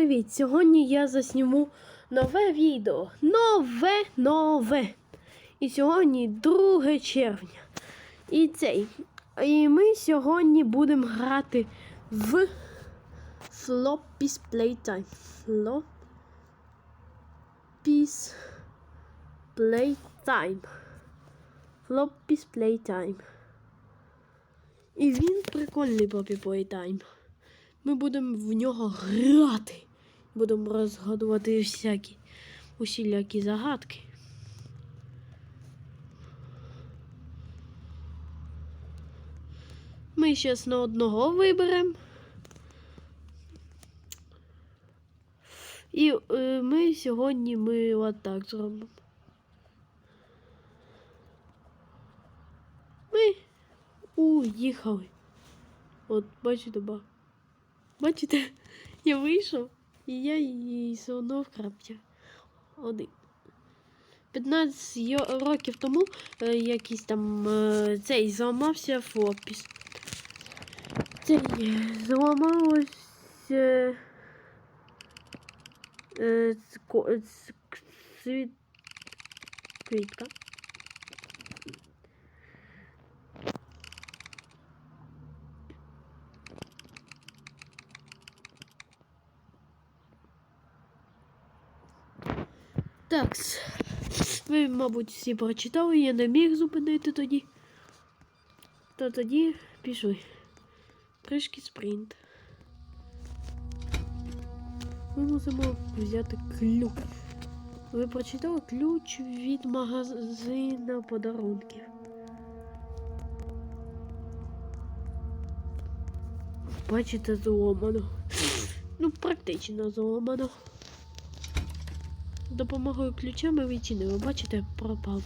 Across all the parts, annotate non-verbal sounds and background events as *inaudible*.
привіт! Сьогодні я засніму нове відео. Нове нове. І сьогодні 2 червня. І цей. І ми сьогодні будемо грати в Floppy's Playtime. Floppy's Playtime. Floppy's Playtime. І він прикольний Poppy Playtime. Ми будемо в нього грати. Будемо розгадувати всякі усілякі загадки. Ми зараз на одного виберемо. І е, ми сьогодні ми отак зробимо. Ми уїхали. От, бачите, ба. Бачите, *laughs* я вийшов і я її все одно вкраптя. Один. 15 років тому е, якийсь там е, цей зламався флопіс. Цей е, зламалось е, е, квітка. Так. Ви, мабуть, всі прочитали, я не міг зупинити тоді. То тоді пішли. Трішки спринт. Ми мусимо взяти ключ. Ви прочитали ключ від магазину подарунків. Бачите, зломано. Ну, практично зломано. Допомогою ключа ми відчинили. Бачите, пропав.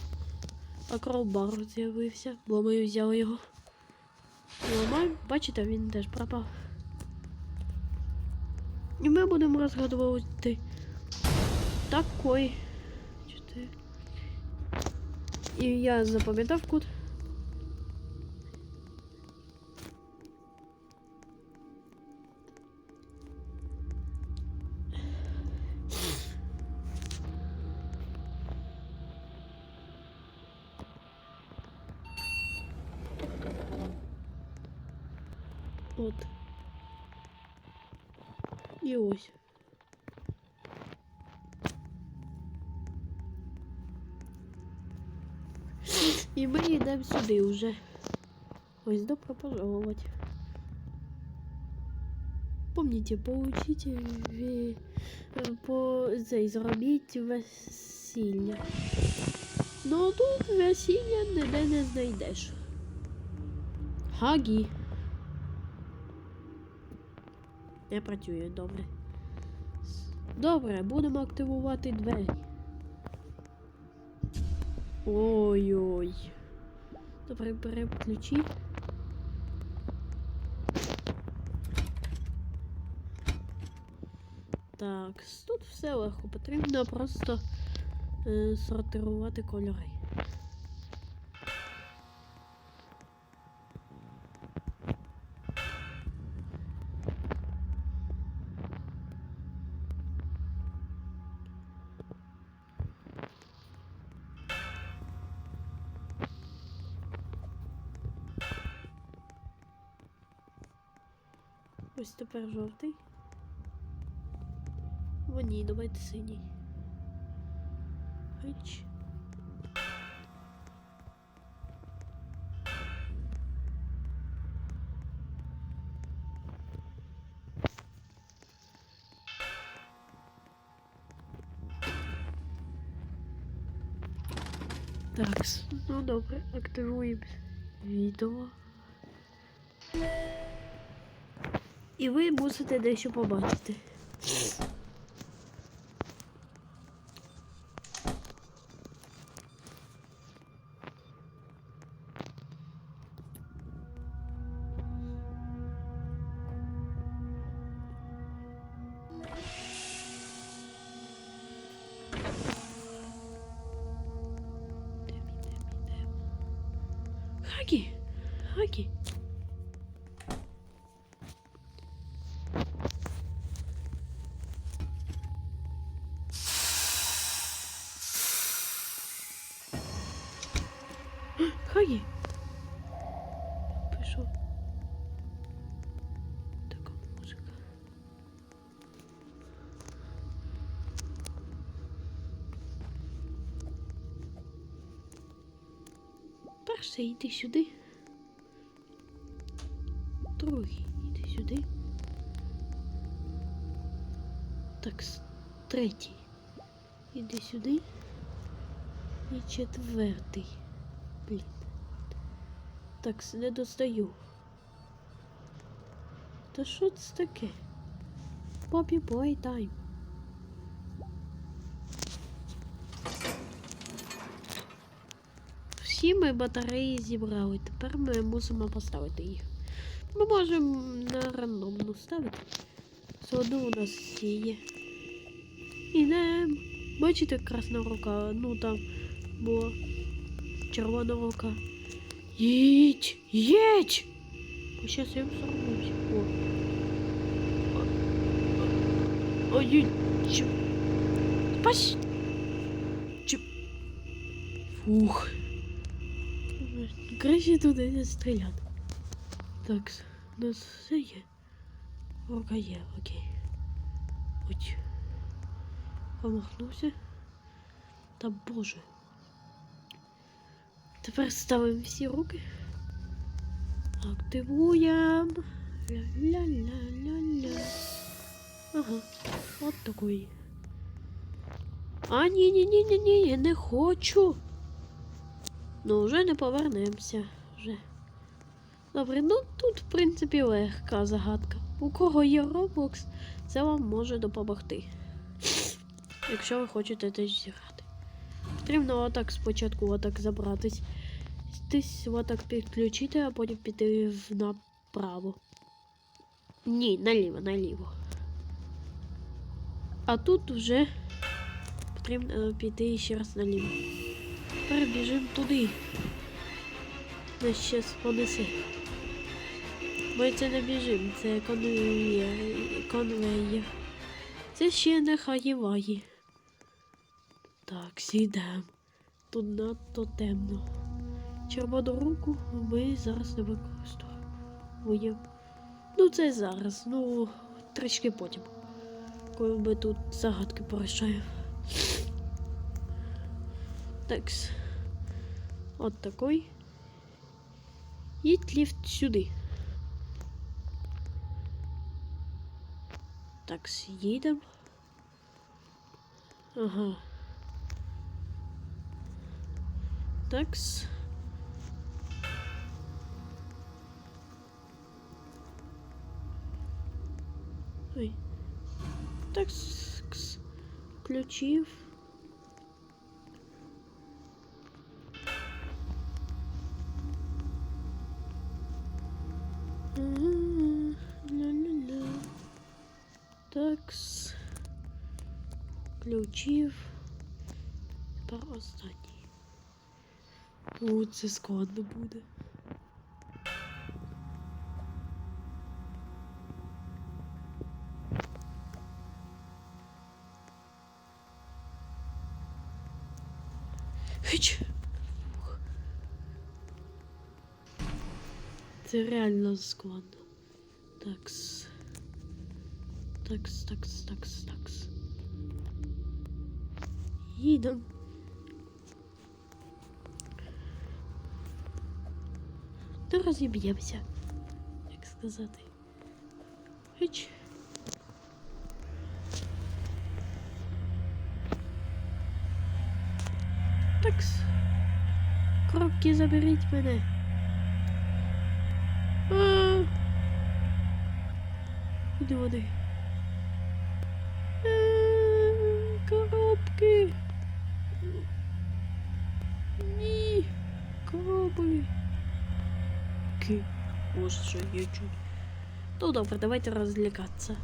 А кровбар з'явився, бо ми взяли його. Ламаємо, бачите, він теж пропав. І ми будемо розгадувати такий. І я запам'ятав кут. І ось. І ми йдемо сюди вже. Ось добро пожаловать. Помните, получите ве- по цей зробіть весілля. Ну тут весілля ніде не знайдеш. Хагі. Не працює добре. Добре, будемо активувати двері. Ой-ой. Добре, беремо ключі. Так, тут все легко. Потрібно просто е, сортирувати кольори. Ось тепер жовтий. О, ні, давайте синій. Гич. Так, ну добре, активуємо відео. І ви мусите дещо побачити. Хакі! Хакі! Хай є. Пішов. Така музика. Перший йди сюди. Другий йди сюди. Так, третій. Іди сюди. І четвертий. Так, не достаю. Та що це таке? Попі бой тайм. Всі ми батареї зібрали. Тепер ми мусимо поставити їх. Ми можемо на рандомну ставити. Все одно у нас всі є. Ідем. Бачите, красна рука, ну там була червона рука. Їдь! Їдь! Бо щас я сорвусь. О. Їдь! Пас! Фух. Краще туди не стріляти. Так, у нас все є. Рука є, окей. Ой. Помахнувся. Та боже. Тепер ставимо всі руки. Активуємо. Ля-ля-ля-ля-ля. Ага, от такої. А, ні, ні, ні, ні, ні, я не хочу. Ну, вже не повернемося. Вже. Добре, ну тут, в принципі, легка загадка. У кого є Roblox, це вам може допомогти. Якщо ви хочете теж зіграти. Потрібно отак спочатку отак забратись. Десь отак підключити, а потім піти направо. Ні, наліво, наліво. А тут вже потрібно е, піти ще раз наліво. Тепер біжимо туди. Нас щас понесе. Ми це не біжимо, це конвеєр. конвеєр. Це ще не хаєваї. Так, сідемо. Тут надто темно. Червону руку ми зараз не використовуємо. Ну, це зараз, ну, трішки потім. Коли ми тут загадки порішаємо. Такс. От такой. Їдь ліфт сюди. Так, їдемо. Ага. Такс. Ой. Такс. Включив. Такс. Включив. Тепер останній. О, це складно буде. Це реально складно. Такс. Такс, такс, такс, такс. Їдем. Та розіб'ємося, як сказати. Хоч. Такс. Коробки заберіть мене. А. -а -а. Іди Е, Боже, що я чуть. Ну добре, давайте розлякатися.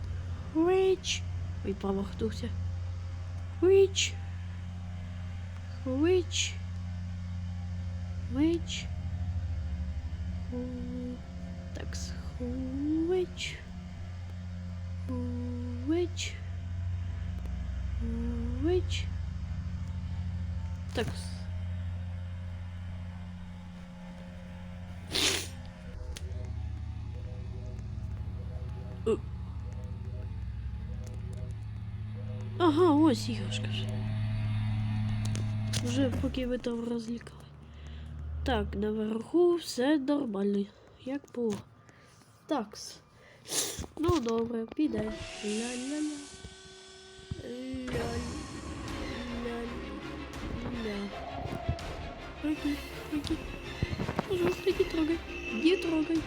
Річ. Ой, промахнувся. Річ. Річ. Річ. Так, Річ. Річ. Річ. Так. Ага, ось іграшка вже. Вже поки ви там розлікали. Так, наверху все нормально. Як було. Такс. Ну добре, піде. Ля-ля-ля. Ля-ля-ля. Прыгни, прыгни. Пожалуйста, не трогай. Не трогай.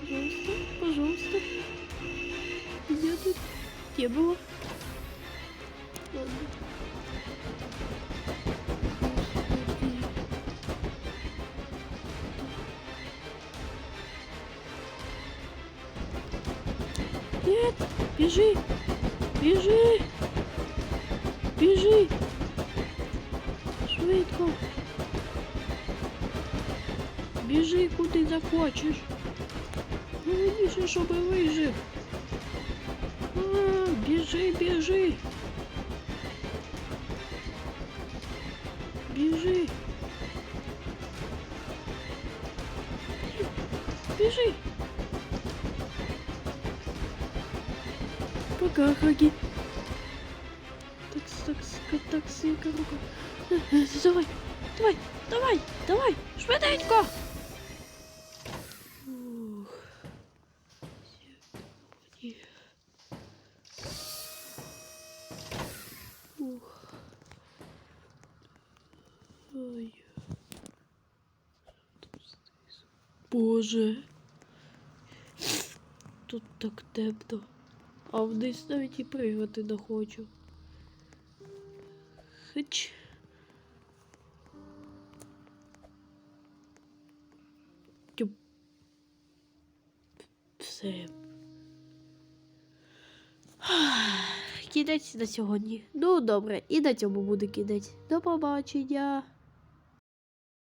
Пожалуйста, пожалуйста. Меня тут не было. Ладно. Господи. Нет, бежи, бежи, бежи. Швидко. Біжи куди захочеш. Головніше, щоб вижив. А, біжи, біжи. Біжи. Біжи. Пока, Хаги. Такс, такс, такси, рука. Давай, давай, давай, давай, швиденько. Ух. Сьогодні. Ух. Ой. Боже. Тут так темно. А вниз навіть і пригати не хочу. Хич. Все. Кінець на сьогодні. Ну, добре, і на цьому буде кінець. До побачення.